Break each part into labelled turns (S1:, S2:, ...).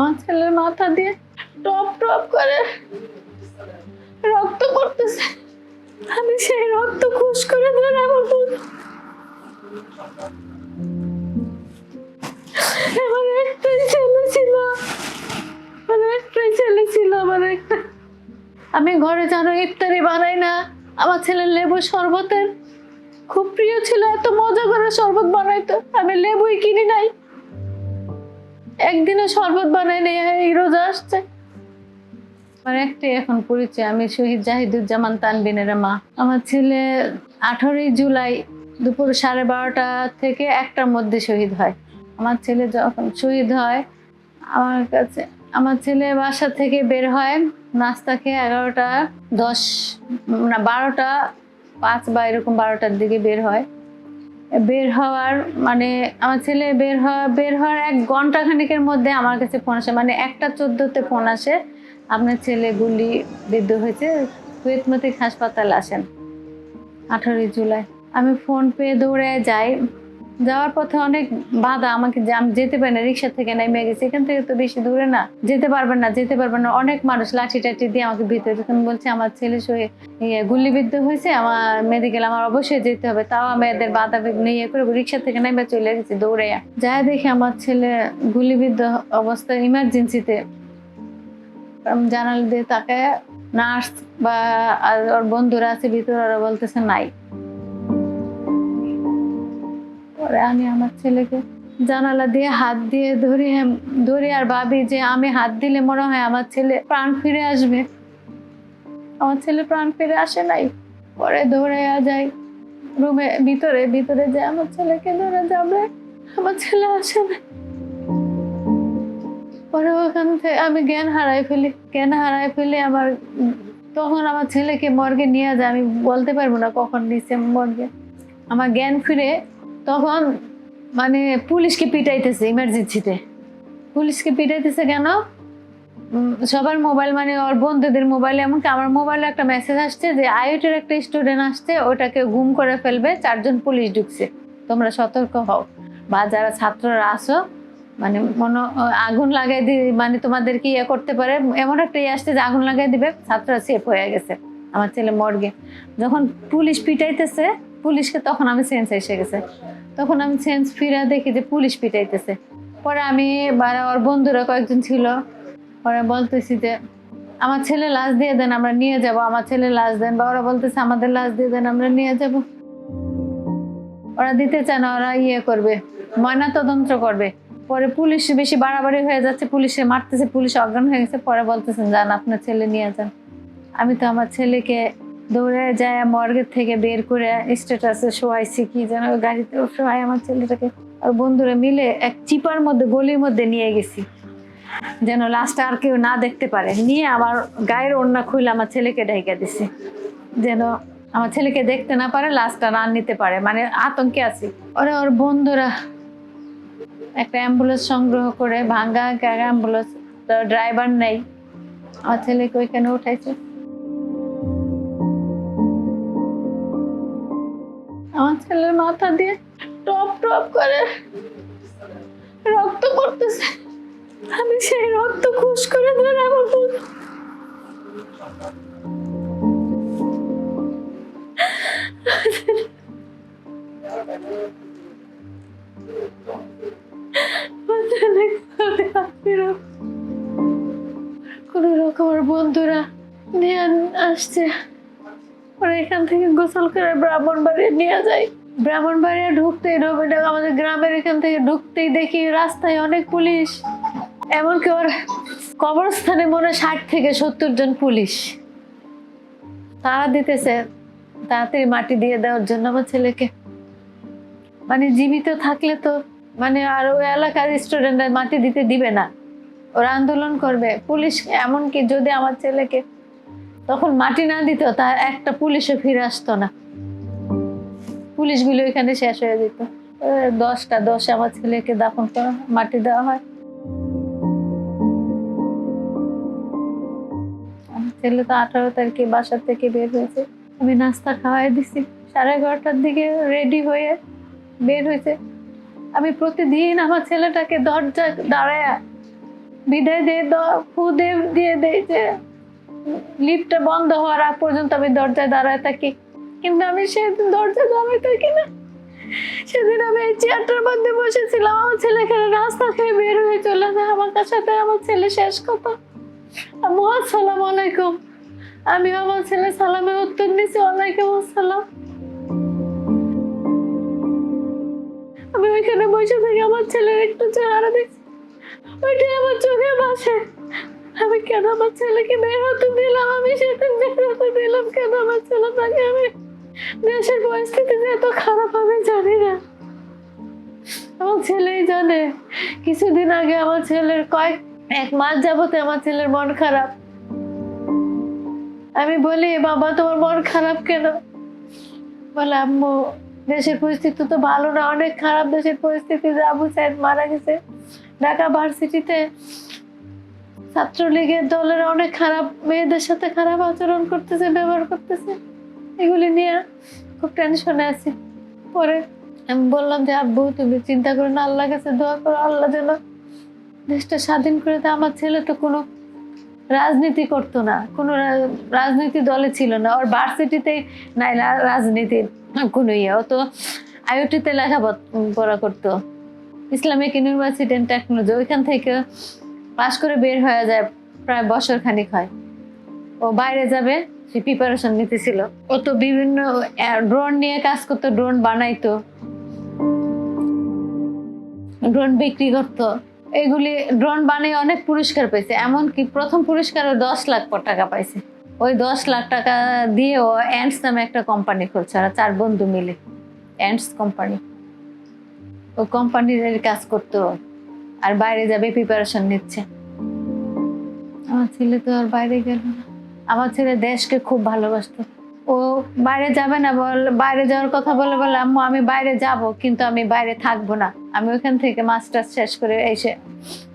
S1: আমার ছেলের মাথা দিয়ে টপ টপ করে রক্ত পড়তেছে। আমি সেই রক্ত খুশ করে ধরে আমার বোন। আমার একটাই ছেলে ছিল। আমার একটাই ছেলে ছিল, আমার একটা। আমি ঘরে জানো ইফতারি বানাই না, আমার ছেলের লেবু শরবতের। খুব প্রিয় ছিল, এত মজা করে শরবত বানাইতো। বানাই নেই এই আসছে। আমার একটাই এখন পরিচয়, আমি শহীদ জাহিদুজ্জামান তানবিনের মা। আমার ছেলে আঠারোই জুলাই দুপুর সাড়ে বারোটা থেকে একটার মধ্যে শহীদ হয়। আমার ছেলে যখন শহীদ হয়, আমার কাছে, আমার ছেলে বাসা থেকে বের হয় নাস্তা খেয়ে এগারোটা দশ, না বারোটা পাঁচ বা এরকম বারোটার দিকে বের হয়। বের হওয়ার মানে আমার ছেলে বের হওয়া, বের হওয়ার এক ঘণ্টা খানিকের মধ্যে আমার কাছে ফোন আসে। মানে একটা চোদ্দোতে ফোন আসে, আপনার ছেলে গুলি বিদ্ধ হয়েছে, কুয়েতমতিক হাসপাতাল আসেন আঠারোই জুলাই। আমি ফোন পেয়ে দৌড়ে যাই। যাওয়ার পথে অনেক বাধা, আমাকে যে আমি যেতে পারি না, রিক্সা থেকে নেমে গেছি, এখান থেকে তো বেশি দূরে না। যেতে পারবেন না, যেতে পারবেন না। অনেক মানুষ লাঠি টাঠি দিয়ে আমাকে ভিতরে তখন বলছে, আমার ছেলে সয়ে ইয়ে গুলিবিদ্ধ হয়েছে, আমার মেডিকেল আমার অবশ্যই যেতে হবে। তাও আমি এদের বাধা ইয়ে করে রিক্সা থেকে নেমে চলে গেছি দৌড়ে যা দেখি আমার ছেলে গুলিবিদ্ধ অবস্থায় ইমার্জেন্সিতে জানাল দিয়ে তাকে নার্স বা ওর বন্ধুরা আছে, ভিতরে ওরা বলতেছে, নাই। পরে আমি আমার ছেলেকে জানালা দিয়ে হাত দিয়ে ধরে ধরে আর ভাবি যে আমি হাত দিলে মনে হয় আমার ছেলে প্রাণ ফিরে আসবে। আমার ছেলে প্রাণ ফিরে আসে নাই। পরে দৌড়ে যাই রুমে, ভিতরে ভিতরে যে আমার ছেলেকে ধরে যাবে, আমার ছেলে আসে না পরে ওখান থেকে আমি জ্ঞান হারাই ফেলি, জ্ঞান হারাই ফেলে আমার, তখন আমার ছেলেকে মর্গে নিয়ে যায়, আমি বলতে পারব না কখন নিচ্ছে মর্গে। আমার জ্ঞান ফিরে তখন মানে পুলিশকে পিটাইতেছে ইমার্জেন্সিতে পুলিশকে পিটাইতেছে কেন? সবার মোবাইল মানে ওর বন্ধুদের মোবাইলে এমনকি আমার মোবাইলে একটা মেসেজ আসছে যে, আইওটির একটা স্টুডেন্ট আসছে, ওটাকে গুম করে ফেলবে, চারজন পুলিশ ঢুকছে। তোমরা সতর্ক হও। বা যারা ছাত্ররা আসো মানে মনে, আগুন লাগাই দি মানে তোমাদেরকে ইয়ে করতে পারে? এমন একটা ইয়ে আসছে যে, আগুন লাগাই দিবে, ছাত্ররা সেফ হয়ে গেছে। আমার ছেলে মর্গে। যখন পুলিশ পিটাইতেছে পুলিশকে তখন আমি সেন্স এসে গেছে। তখন আমি সেন্স ফিরে দেখি যে পুলিশ পিটাইতেছে। পরে আমি বা ওর বন্ধুরা কয়েকজন ছিল পরে বলতেছি যে, আমার ছেলে লাশ দিয়ে দেন, আমরা নিয়ে যাব। আমার ছেলে লাশ দেন বা ওরা বলতেছে, আমাদের লাশ দিয়ে দেন, আমরা নিয়ে যাব। ওরা দিতে চান ওরা ইয়ে করবে ময়না তদন্ত করবে। পরে পুলিশ বেশি বাড়াবাড়ি হয়ে যাচ্ছে, পুলিশে মারতেছে, পুলিশ অজ্ঞান হয়ে গেছে। পরে বলতেছেন যান, আপনার ছেলে নিয়ে যান। আমি তো আমার ছেলেকে দৌড়ে যায় মর্গের থেকে বের করে স্ট্যাটাসে শোয়াইছি, কি যেন গাড়িতে শোয়াই আমার ছেলেটাকে। আর বন্ধুরা মিলে এক চিপার মধ্যে, গলির মধ্যে নিয়ে গেছি। যেন লাস্টটা আর কেউ না দেখতে পারে। নিয়ে আমার গায়ের ওড়না খুলে আমার ছেলেকে ঢেকে দিছি। যেন আমার ছেলেকে দেখতে না পারে লাস্টটা না নিতে পারে। মানে আতঙ্কে আছি। ওরা ওর বন্ধুরা, একটা অ্যাম্বুলেন্স সংগ্রহ করে ভাঙ্গা অ্যাম্বুলেন্স ড্রাইভার নেই। আমার ছেলেকে ওইখানে উঠাইছে। আমার ছেলের মাথা দিয়ে টপ টপ করে রক্ত পড়তেছে। আমি সেই রক্ত খুশ করে ধরে কোন রকম আমার বন্ধুরা নিয়ে আসছে। ওরা এখান থেকে গোসল করে ব্রাহ্মণবাড়িয়া নিয়ে যায় ব্রাহ্মণবাড়িয়া ঢুকতেই রবিটা আমাদের গ্রামের এখান থেকে ঢুকতেই দেখি রাস্তায় অনেক পুলিশ। এমনকি ওর কবরস্থানে মনে ষাট থেকে সত্তর জন পুলিশ। তারা দিতেছে, তাড়াতাড়ি মাটি দিয়ে দেওয়ার জন্য আমার ছেলেকে। মানে জীবিত থাকলে তো মানে আর ওই এলাকার স্টুডেন্টরা মাটি দিতে দিবে না। ওরা আন্দোলন করবে। পুলিশ এমনকি যদি আমার ছেলেকে তখন মাটি না দিত তার একটা পুলিশে ফিরে আসতো না। পুলিশগুলো এখানে শেষ হয়ে যেত। দশটা, দশে আমার ছেলেকে দাফন করা মাটি দেওয়া হয়। ছেলে তো আঠারো তারিখে বাসা থেকে বের হয়েছে। আমি নাস্তা খাওয়াই দিছি। সাড়ে এগারোটার দিকে রেডি হয়ে বের হয়েছে। আমি প্রতিদিন আমার ছেলেটাকে দরজা দাঁড়ায় বিদায় দিয়ে দ- ফু দিয়ে দিয়ে দেয় যে লিফটটা বন্ধ হওয়ার আগ পর্যন্ত আমি দরজায় দাঁড়ায় থাকি। কিন্তু আমি সেদিন দরজায় দাঁড়ায় থাকি না। সেদিন আমি এই চেয়ারটার মধ্যে বসেছিলাম। আমার ছেলে এখানে রাস্তা খেয়ে বের হয়ে চলে যায়। আমার সাথে আমার ছেলে শেষ কথা। আম্মু, আসসালামু আলাইকুম। আমি আমার ছেলে সালামের উত্তর দিছি। ওয়ালাইকুম আসসালাম। আমি ওইখানে বসে থেকে। আমার ছেলের একটু চেহারা দেখছি। ওইটাই আমার চোখে বাসে আমি কেন আমার ছেলেকে বের হতে দিলাম? আমি সেদিন বের হতে দিলাম কেন আমার ছেলেটাকে আমি দেশের পরিস্থিতি এত খারাপ আমি জানি না। আমার ছেলেই জানে, কিছুদিন আগে আমার ছেলের কয়েক, এক মাস যাবতে আমার ছেলের মন খারাপ। আমি বলি, বাবা, তোমার মন খারাপ কেন? বলে, আম্মু, দেশের পরিস্থিতি তো ভালো না, অনেক খারাপ দেশের পরিস্থিতি যে আবু সাইদ মারা গেছে। ঢাকা ভার্সিটিতে ছাত্রলীগের দলের অনেক খারাপ মেয়েদের সাথে খারাপ আচরণ করতেছে, ব্যবহার করতেছে। এগুলি নিয়ে খুব টেনশনে আছি। পরে আমি বললাম যে, আব্বু, তুমি চিন্তা করো না আল্লাহ কাছে দোয়া করো, আল্লাহ যেন দেশটা স্বাধীন করে দেয়। আমার ছেলে তো কোনো রাজনীতি করতো না, কোনো রাজনীতি দলে ছিল না। ওর ভার্সিটিতে নাই রাজনীতির কোনো ইয়ে। ও তো আইওটিতে লেখাপড়া করতো। ইসলামিক ইউনিভার্সিটি অ্যান্ড টেকনোলজি ওইখান থেকে পাশ করে বের হয়ে যায়, প্রায় বছর খানিক হয়। ও বাইরে যাবে, সে প্রিপারেশন নিতেছিল। ও তো বিভিন্ন ড্রোন নিয়ে কাজ করতো ড্রোন বানাইতো। ড্রোন বিক্রি করতো। এগুলি ড্রোন বানিয়ে অনেক পুরস্কার পেয়েছে। এমনকি প্রথম পুরস্কার ও দশ লাখ টাকা পাইছে। ওই দশ লাখ টাকা দিয়ে ও অ্যান্ডস নামে একটা কোম্পানি খুলছে ওরা চার বন্ধু মিলে। অ্যান্ডস কোম্পানি ও কোম্পানির কাজ করতো। আর বাইরে যাবে প্রিপারেশন নিচ্ছে। আমার ছেলে তো আর বাইরে গেল না। আমার ছেলে দেশকে খুব ভালোবাসতো। ও বাইরে যাবে না বল বাইরে যাওয়ার কথা বলে বলে, আম্মু, আমি বাইরে যাব, কিন্তু আমি বাইরে থাকব না। আমি ওখান থেকে মাস্টার্স শেষ করে এসে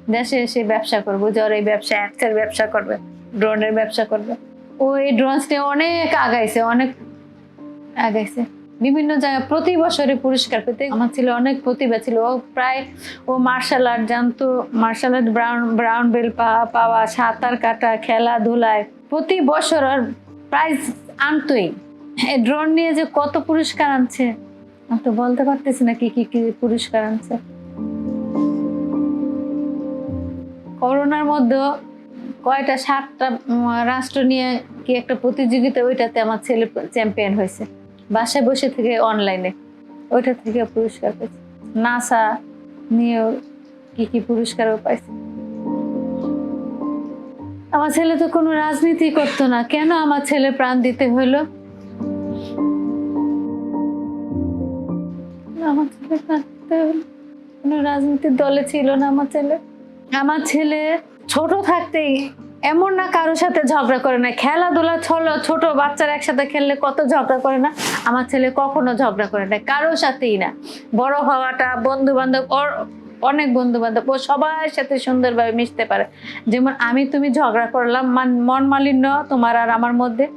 S1: দেশে এসে ব্যবসা করব। জ্বর এই ব্যবসা অ্যাক্সের ব্যবসা করবে ড্রোনের ব্যবসা করবে। ও এই ড্রোনস নিয়ে অনেক আগাইছে অনেক আগাইছে। বিভিন্ন জায়গায় প্রতি বছরে পুরস্কার পেতে আমার ছিল অনেক প্রতিভা ছিল। ও প্রায়, ও মার্শাল আর্ট জানতো। Martial art brown brown belt পাওয়া, সাঁতার কাটা, খেলাধুলায়। প্রতি বছর আর প্রাইজ আনতোই। এই ড্রোন নিয়ে যে কত পুরস্কার আনছে, আমি তো বলতে পারতেছি না কি কি কি পুরস্কার আনছে। করোনার মধ্যে কয়টা, সাতটা রাষ্ট্র নিয়ে কি একটা প্রতিযোগিতা, ওইটাতে আমার ছেলে চ্যাম্পিয়ন হয়েছে। বাসায় বসে থেকে অনলাইনে ওইটা থেকে পুরস্কার পেয়েছে নাসা নিয়েও কি কি পুরস্কারও পাইছে। আমার ছেলে তো কোনো রাজনীতি করতো না। কেন আমার ছেলে প্রাণ দিতে হইল আমার ছেলে প্রাণ দিতে হইল কোনো রাজনীতির দলে ছিল না আমার ছেলে। আমার ছেলে ছোট থাকতেই এমন না কারোর সাথে ঝগড়া করে না। খেলাধুলা ছলো ছোট বাচ্চারা একসাথে খেললে কত ঝগড়া করে না? আমার ছেলে কখনো ঝগড়া করে না, কারোর সাথেই না। বড় হওয়াটা বন্ধু বান্ধব ওর অনেক বন্ধু বান্ধব ও সবার সাথে সুন্দরভাবে মিশতে পারে। যেমন আমি তুমি ঝগড়া করলাম, মান- মন মালিন্য তোমার আর আমার মধ্যে।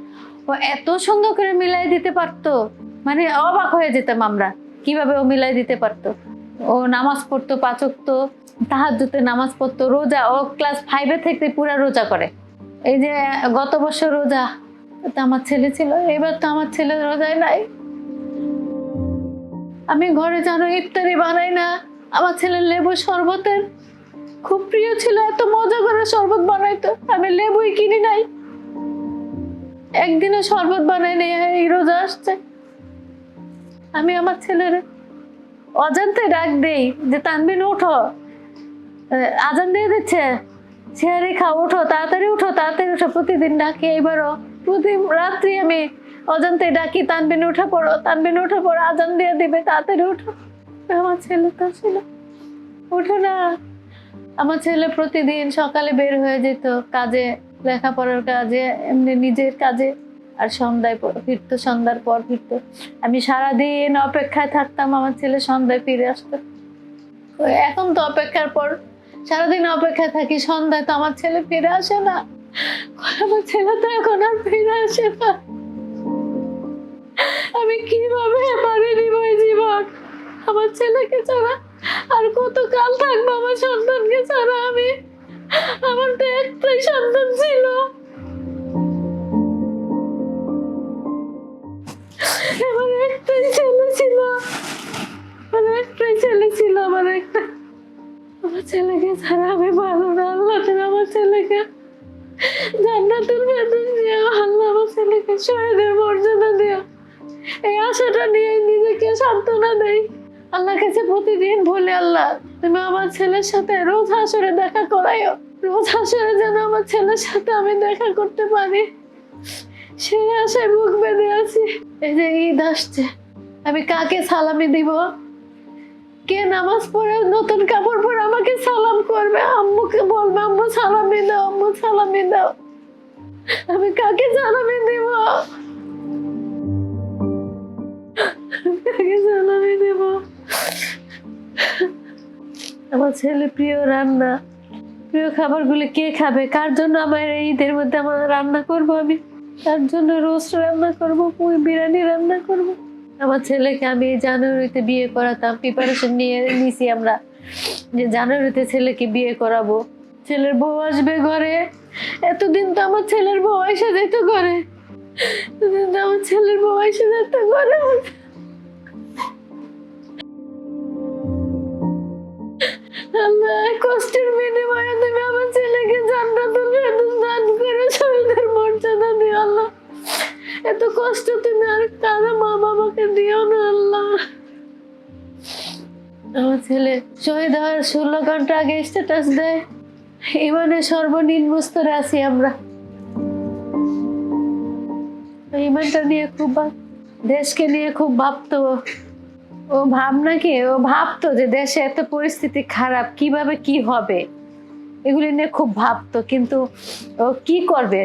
S1: ও এত সুন্দর করে মিলাই দিতে পারতো। মানে অবাক হয়ে যেতাম আমরা, কীভাবে ও মিলাই দিতে পারতো? ও নামাজ পড়তো, পাচকতো তাহাজুতে নামাজ পড়তো রোজা ও ক্লাস ফাইভে থেকে পুরা রোজা করে। এই যে গত বছর রোজা তো আমার ছেলে ছিল এবার তো আমার ছেলে রোজায় নাই। আমি ঘরে জানো ইফতারি বানাই না আমার ছেলের লেবু শরবতের খুব প্রিয় ছিল এত মজা করে শরবত বানাইতো আমি লেবুই কিনি নাই। একদিনও শরবত বানাই নেই এই রোজা আসছে। আমি আমার ছেলের অজান্তে ডাক দেই যে তানবিন আহ, আজান দিয়ে দিচ্ছে। শেয়ারি খাও, উঠো, তাড়াতাড়ি উঠো তাড়াতাড়ি উঠো, প্রতিদিন ডাকি এবারও প্রতি রাত্রি আমি অজান্তে ডাকি, তানবিন উঠে পড়ো, তানবিন উঠে পড়ো, আজান দিয়ে দিবে, তাড়াতাড়ি উঠো। আমার ছেলে তো ছিল উঠো না। আমার ছেলে প্রতিদিন সকালে বের হয়ে যেত কাজে, লেখাপড়ার কাজে, এমনি নিজের কাজে। আর সন্ধ্যায় ফিরতো, সন্ধ্যার পর ফিরতো। আমি সারাদিন অপেক্ষায় থাকতাম, আমার ছেলে সন্ধ্যায় ফিরে আসতো। এখন তো অপেক্ষার পর সারাদিন অপেক্ষায় থাকি, সন্ধ্যায় তো আমার ছেলে ফিরে আসে না। আমার ছেলে তো এখন আর ফিরে আসে না। আমি কীভাবে পারে নিব জীবন? আমার ছেলেকে ছাড়া আর কত কাল থাকব আমার সন্তানকে ছাড়া আমি? আমার তো একটাই সন্তান ছিল। আমার একটাই ছেলে ছিল। আমার একটাই ছেলে ছিল, আমার একটা আমার ছেলেকে ছাড়া আমি ভালো না। আল্লাহ, তুমি আমার ছেলেকে জান্নাতুল ফেরদৌস দিও আল্লাহ আমার ছেলেকে শহীদের মর্যাদা দিও এই আশাটা নিয়ে নিজেকে সান্ত্বনা দেই। আল্লাহর কাছে প্রতিদিন বলে, আল্লাহ, তুমি আমার ছেলের সাথে রোজ হাসরে দেখা করাইও। রোজ হাসরে যেন আমার ছেলের সাথে আমি দেখা করতে পারি। সেই আশায় বুক বেঁধে আছি। এই যে ঈদ আসছে, আমি কাকে সালামি দিব? কে নামাজ পড়ে, নতুন কাপড় পরে আমাকে সালাম করবে? আম্মুকে বলবে, আম্মু, সালামি দাও, আম্মু, সালামি দাও। আমি কাকে সালামি দিব? কাকে সালামি দেব? আমার ছেলে প্রিয় রান্না। প্রিয় খাবারগুলো কে খাবে? কার জন্য আমার ঈদের মধ্যে আমার রান্না করব আমি? তার জন্য রোস্ট রান্না করব? পুই বিরিয়ানি রান্না করব? আমার ছেলেকে আমি জানুয়ারিতে বিয়ে করাতাম প্রিপারেশন নিয়ে নিছি আমরা। যে জানুয়ারিতে ছেলেকে বিয়ে করাবো। ছেলের বউ আসবে ঘরে। এতদিন তো আমার ছেলের বউ এসে যেত ঘরে। এতদিন তো আমার ছেলের বউ এসে যেত ঘরে। কষ্টের বিনিময়ে তুমি আমার ছেলেকে জান্নাতুল ফেরদৌস দান করে শহীদের মর্যাদা দিও আল্লাহ। এত কষ্ট তুমি আর কারও মা, বাবাকে দিও না, আল্লাহ। আমার ছেলে শহীদ হওয়ার ষোলো ঘণ্টা আগে স্ট্যাটাস দেয়। ইমানে সর্বনিম্ন স্তরে আছি আমরা। ইমানটা নিয়ে খুব দেশকে নিয়ে খুব ভাবতো। ও ভাবনা কি ও ভাবতো যে দেশে এত পরিস্থিতি খারাপ, কীভাবে কি হবে? এগুলি নিয়ে খুব ভাবতো, কিন্তু ও কি করবে?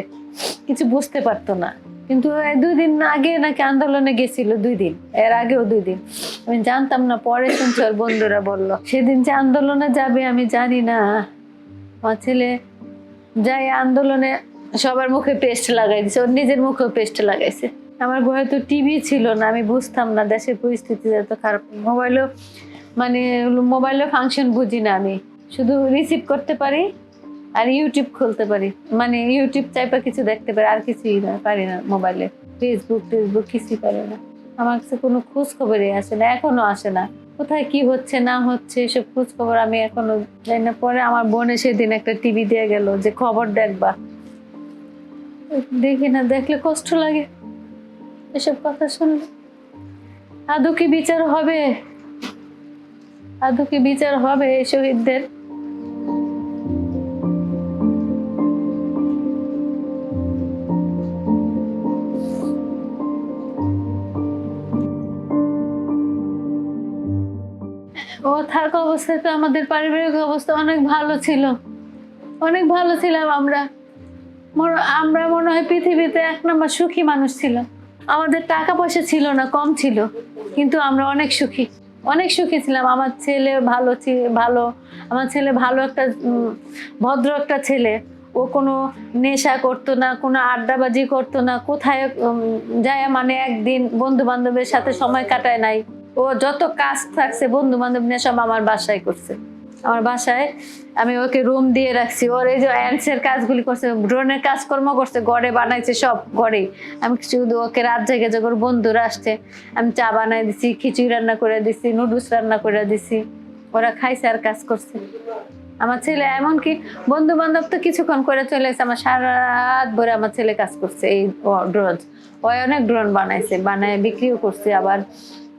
S1: কিছু বুঝতে পারতো না। কিন্তু দুই দিন আগে নাকি আন্দোলনে গেছিল দুই দিন এর আগেও দুই দিন আমি জানতাম না, পরে শুনছি বন্ধুরা বলল, সেদিন যে আন্দোলনে যাবে আমি জানি না। আমার ছেলে যাই আন্দোলনে সবার মুখে পেস্ট লাগাই দিছে ওর নিজের মুখেও পেস্ট লাগাইছে। আমার ঘরে তো টিভি ছিল না, আমি বুঝতাম না দেশের পরিস্থিতি এত খারাপ। মোবাইলও মানে মোবাইলে ফাংশন বুঝি না আমি। শুধু রিসিভ করতে পারি আর ইউটিউব খুলতে পারি। মানে ইউটিউব চাইপা কিছু দেখতে পারি, আর কিছুই না, পারি না মোবাইলে ফেসবুক টেসবুক কিছুই পারি না। আমার কাছে কোনো খোঁজ খবরই আসে না, এখনও আসে না। কোথায় কি হচ্ছে, না হচ্ছে, এসব খোঁজ খবর আমি এখনও জানি না। পরে আমার বোনে সেদিন একটা টিভি দিয়ে গেল যে, খবর দেখবা। দেখি না, দেখলে কষ্ট লাগে। এসব কথা শুনলে। আদৌ কি বিচার হবে? আদৌ কি বিচার হবে শহীদদের? ও থাকা অবস্থায় তো আমাদের পারিবারিক অবস্থা অনেক ভালো ছিল। অনেক ভালো ছিলাম আমরা। আমরা মনে হয় পৃথিবীতে এক নম্বর সুখী মানুষ ছিল। আমাদের টাকা পয়সা ছিল না, কম ছিল। কিন্তু আমরা অনেক সুখী। অনেক সুখী ছিলাম। আমার ছেলে ভালো ভালো। আমার ছেলে ভালো একটা ভদ্র একটা ছেলে। ও কোনো নেশা করতো না, কোনো আড্ডাবাজি করতো না। কোথায় যায় মানে একদিন বন্ধু বান্ধবের সাথে সময় কাটায় নাই। ও যত কাজ থাকছে বন্ধু বান্ধব নিয়ে সব আমার বাসায় করছে। আমার বাসায় আমি ওকে রুম দিয়ে রাখছি। ওর এই যে অ্যান্সের কাজগুলি করছে ড্রোনের কাজকর্ম করছে গড়ে বানাইছে সব গড়েই আমি শুধু ওকে রাত জেগে ওর বন্ধুরা আসছে। আমি চা বানাই দিছি, খিচুড়ি রান্না করে দিছি নুডলস রান্না করে দিছি। ওরা খাইছে আর কাজ করছে। আমার ছেলে এমনকি বন্ধু বান্ধব তো কিছুক্ষণ করে চলে এসে আমার সারা রাত ভরে আমার ছেলে কাজ করছে এই ড্রোন ও অনেক ড্রোন বানাইছে, বানায় বিক্রিও করছে আবার।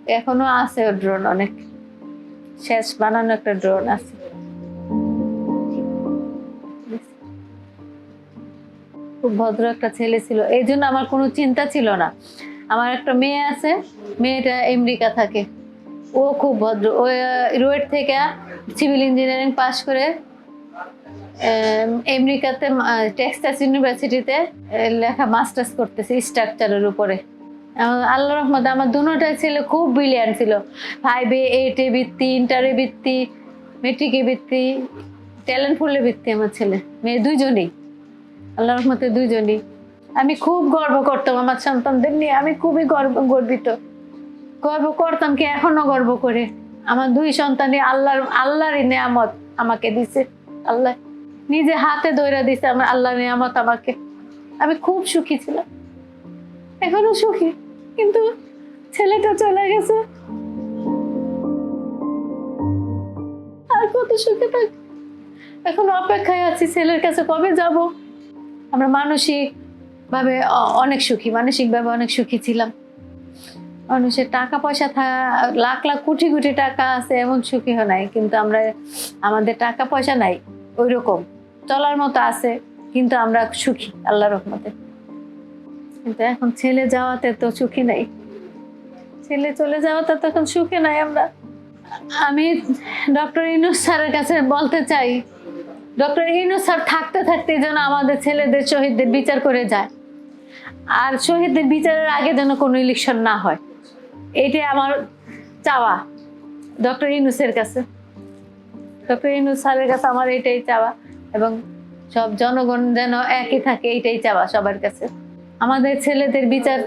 S1: এখনও আছে ওর ড্রোন অনেক। শেষ বানানো একটা ড্রোন আছে। খুব ভদ্র একটা ছেলে ছিল। এই জন্য আমার কোনো চিন্তা ছিল না। আমার একটা মেয়ে আছে মেয়েটা আমেরিকা থাকে। ও খুব ভদ্র। ও রুয়েট থেকে সিভিল ইঞ্জিনিয়ারিং পাশ করে আম, আমেরিকাতে টেক্সাস ইউনিভার্সিটিতে লেখা মাস্টার্স করতেছে স্ট্রাকচারের উপরে। আল্লাহ রহমত আমার দুটাই ছেলে খুব ব্রিলিয়ান্ট ছিল। ফাইভে এইটে বৃত্তি ইন্টারে বৃত্তি মেট্রিকে বৃত্তি ট্যালেন্টফুলে বৃত্তি আমার ছেলে। মেয়ে দুইজনেই। আল্লাহ রহমতে দুইজনই। আমি খুব গর্ব করতাম আমার সন্তানদের নিয়ে, আমি খুবই গর্ব, গর্বিত। গর্ব করতাম কি এখনও গর্ব করে। আমার দুই সন্তানই আল্লাহর, আল্লাহরই নেয়ামত আমাকে দিছে। আল্লাহ নিজে হাতে দইরা দিছে আমার আল্লাহ নেয়ামত আমাকে। আমি খুব সুখী ছিলাম। এখনও সুখী। কিন্তু ছেলেটা চলে গেছে। আর কত সুখে থাক। এখন অপেক্ষায় আছি ছেলের কাছে কবে যাব? আমরা মানসিক ভাবে অনেক সুখী মানসিক ভাবে অনেক সুখী ছিলাম। মানুষের টাকা পয়সা থা- লাখ লাখ, কোটি কোটি টাকা আছে, এমন সুখী হয় নাই। কিন্তু আমরা, আমাদের টাকা পয়সা নাই ওই রকম চলার মতো আছে, কিন্তু আমরা সুখী আল্লাহ রহমতে। কিন্তু এখন ছেলে যাওয়াতে তো সুখী নাই। ছেলে চলে যাওয়াতে তো এখন সুখী নাই আমরা। আমি ডক্টর ইনুস স্যারের কাছে বলতে চাই, ডক্টর ইনুস স্যার থাকতে থাকতে যেন আমাদের ছেলেদের শহীদদের বিচার করে যায়। আর শহীদদের বিচারের আগে যেন কোনো ইলেকশন না হয়। এটাই আমার চাওয়া ডক্টর ইনুসের কাছে। ডক্টর ইনুস স্যারের কাছে আমার এটাই চাওয়া এবং সব জনগণ যেন একই থাকে এইটাই চাওয়া সবার কাছে। আমাদের ছেলেদের বিচার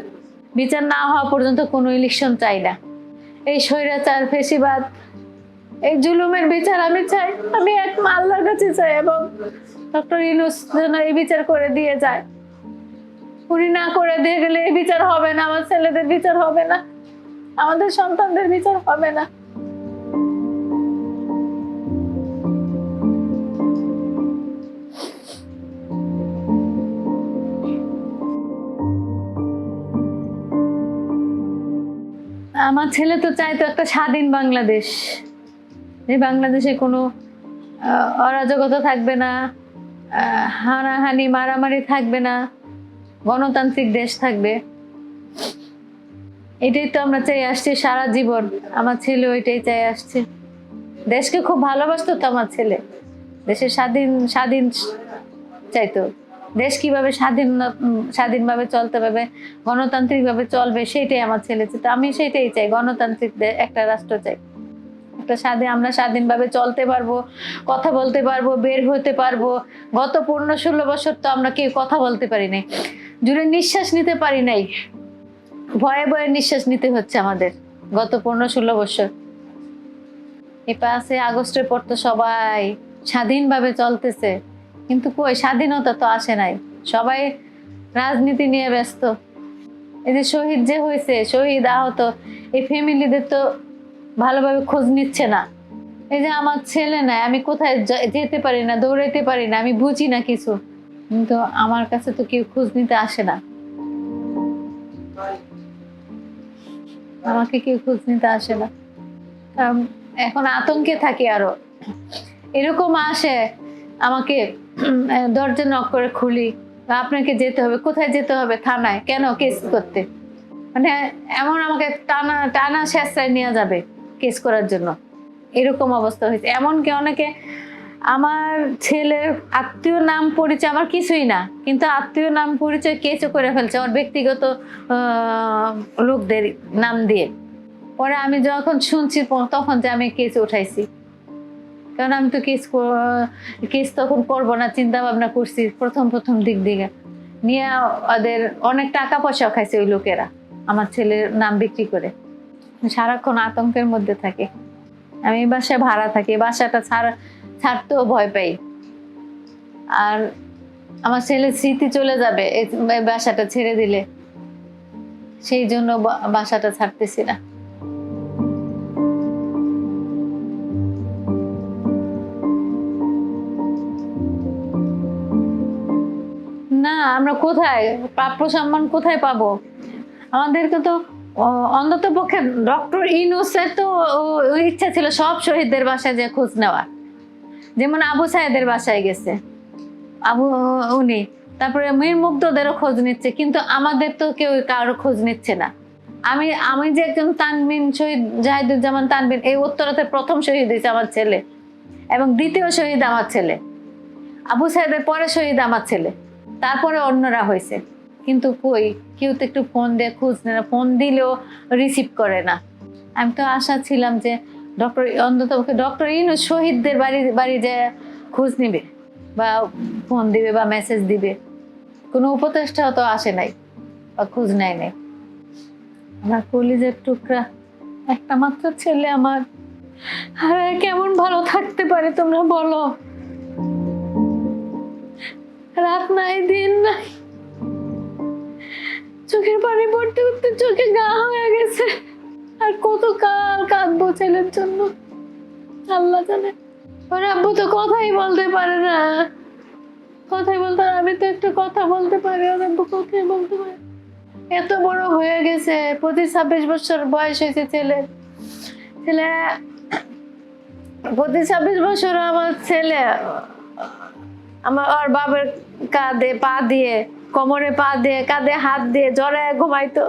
S1: বিচার না হওয়া পর্যন্ত কোনো ইলেকশন চাই না। এই স্বৈরাচার, ফেসিবাদ, এই জুলুমের বিচার আমি চাই। আমি এক আল্লাহর কাছে চাই এবং ডক্টর ইনুস যেন এই বিচার করে দিয়ে যায়। উনি না করে দিয়ে গেলে এই বিচার হবে না, আমার ছেলেদের বিচার হবে না, আমাদের সন্তানদের বিচার হবে না। আমার ছেলে তো চাইতো একটা স্বাধীন বাংলাদেশ। যে বাংলাদেশে কোনো অরাজকতা থাকবে না হানাহানি, মারামারি থাকবে না, গণতান্ত্রিক দেশ থাকবে। এটাই তো আমরা চাই আসছি সারা জীবন। আমার ছেলে ওইটাই চাই আসছে। দেশকে খুব ভালোবাসতো তো আমার ছেলে। দেশের স্বাধীন স্বাধীন চাইতো। দেশ কীভাবে স্বাধীন স্বাধীনভাবে চলতে পারবে, গণতান্ত্রিকভাবে চলবে সেটাই আমার ছেলে। তো আমি সেটাই চাই, গণতান্ত্রিক একটা রাষ্ট্র চাই। একটা স্বাধীন, আমরা স্বাধীনভাবে চলতে পারব, কথা বলতে পারব, বের হতে পারব। গত পনেরো ষোলো বছর তো আমরা কেউ কথা বলতে পারি নাই। জুড়ে নিঃশ্বাস নিতে পারি নাই। ভয়ে ভয়ে নিঃশ্বাস নিতে হচ্ছে আমাদের গত পনেরো ষোলো বছর। এ পাশে আগস্টের পর তো সবাই স্বাধীনভাবে চলতেছে। কিন্তু কই, স্বাধীনতা তো আসে নাই। সবাই রাজনীতি নিয়ে ব্যস্ত। এই যে শহীদ যে হয়েছে, শহীদ আহত, এই ফ্যামিলিদের তো ভালোভাবে খোঁজ নিচ্ছে না। এই যে আমার ছেলে নাই, আমি কোথায় যেতে পারি না, দৌড়াইতে পারি না, আমি বুঝি না কিছু। কিন্তু আমার কাছে তো কেউ খোঁজ নিতে আসে না। আমাকে কেউ খোঁজ নিতে আসে না। এখন আতঙ্কে থাকি আরও। এরকম আসে আমাকে দরজা নক করে খুলি। আপনাকে যেতে হবে। কোথায় যেতে হবে? থানায়। কেন? কেস করতে। মানে এমন আমাকে টানা টানা শেষরায় নিয়ে যাবে কেস করার জন্য। এরকম অবস্থা হয়েছে। এমনকি অনেকে আমার ছেলের আত্মীয় নাম পরিচয় আমার কিছুই না, কিন্তু আত্মীয় নাম পরিচয় কেসও করে ফেলছে আমার ব্যক্তিগত লোকদের নাম দিয়ে। পরে আমি যখন শুনছি, তখন যে আমি কেস উঠাইছি। কারণ আমি তো কেস কেস তখন করব না চিন্তা ভাবনা করছি প্রথম প্রথম দিক দিকে। নিয়ে ওদের অনেক টাকা পয়সা খাইছে ওই লোকেরা, আমার ছেলের নাম বিক্রি করে। সারাক্ষণ আতঙ্কের মধ্যে থাকে। আমি বাসায় ভাড়া থাকি বাসাটা ছাড়, ছাড়তেও ভয় পাই। আর আমার ছেলের স্মৃতি চলে যাবে বাসাটা ছেড়ে দিলে। সেই জন্য বাসাটা ছাড়তেছি না। আমরা কোথায়? প্রাপ্য সম্মান কোথায় পাবো? আমাদেরকে তো অন্তত পক্ষে ডক্টর ইনুসের তো ইচ্ছা ছিল সব শহীদদের বাসায় যে খোঁজ নেওয়া যেমন আবু সাহেদের বাসায় গেছে। আবু উনি। তারপরে মীর মুগ্ধদেরও খোঁজ নিচ্ছে, কিন্তু আমাদের তো কেউ কারও খোঁজ নিচ্ছে না। আমি আমি যে একজন তানবিন শহীদ, জাহিদুজ্জামান তানবিন, এই উত্তরাতে প্রথম শহীদ হয়েছে আমার ছেলে এবং দ্বিতীয় শহীদ আমার ছেলে। আবু সাহেদের পরে শহীদ আমার ছেলে। তারপরে অন্যরা হয়েছে। কিন্তু কই, কেউ তো একটু ফোন দিয়ে খোঁজ নেয় না ফোন দিলেও রিসিভ করে না। আমি তো আশা ছিলাম যে ডক্টর অন্তত ডক্টর ইনু শহীদদের বাড়ি বাড়ি যে খোঁজ নিবে বা ফোন দিবে বা মেসেজ দিবে, কোনো উপদেষ্টাও তো আসে নাই বা খোঁজ নেয় নাই। আমার কলিজের টুকরা, একটা মাত্র ছেলে আমার। আর কেমন ভালো থাকতে পারে তোমরা বলো? রাত নাই, দিন নাই। চোখের পানি পড়তে পড়তে চোখে গা হয়ে গেছে। আর কত কাল কাঁদবো ছেলের জন্য। আল্লাহ জানে। ওর আব্বু তো কথাই বলতে পারে না। কথাই বলতে আমি তো একটা কথা বলতে পারি, ওর আব্বু কথাই বলতে পারে। এত বড় হয়ে গেছে প্রতি ছাব্বিশ বছর বয়স হয়েছে ছেলের ছেলে প্রতি ছাব্বিশ বছর আমার ছেলে। আমার ওর বাবার কাঁধে পা দিয়ে, কোমরে পা দিয়ে, কাঁধে হাত দিয়ে জ্বরে ঘুমাইতো।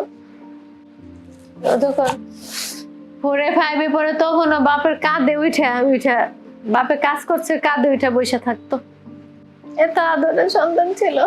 S1: তখন ফোরে ফাইভে পরে তখনও বাপের কাঁধে উঠে উঠে বাপে কাজ করছে, কাঁধে উঠে বসে থাকতো। এত আদরের সন্তান ছিল।